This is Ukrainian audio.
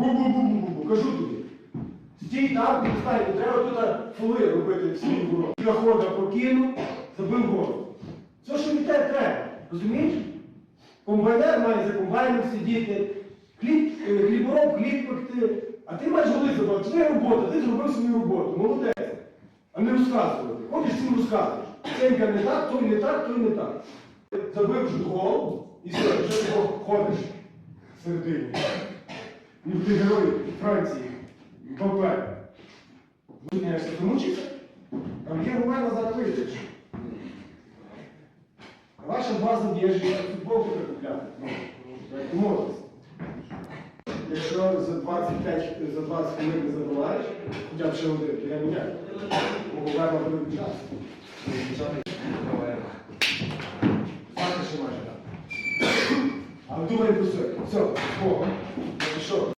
Бу-бу-бу-бу-бу. Кажу тобі. Стій там, не знаю, не треба тут фоли робити в свій ворот. Захода покинув, забив голову. Все, що від тебе треба. Розумієш? Комбайнер має за комбайном сидіти, хліб, е, хлібороб, хліб пекти. А ти маєш голи забрати. Твоя робота, ти зробив свою роботу. Молодець. А не розказувати. Ходиш всім розказуєш. Ценька не так, той не так, той не так. Забив гол і все, вже ти ходиш середині. Ну ти герой Франції, Бабе. Зупиняєшся, замучився? Там є Романа зараз вийдеш. А ваша база б'єжі футболку купляти. Ну, домовились. Якщо за 25, за 20 хвилин не забуваєш, хоча б ще один, то я міняю. Говерна буде час. Завтра ще майже так. Але думай про. Все, Богом. Ну що?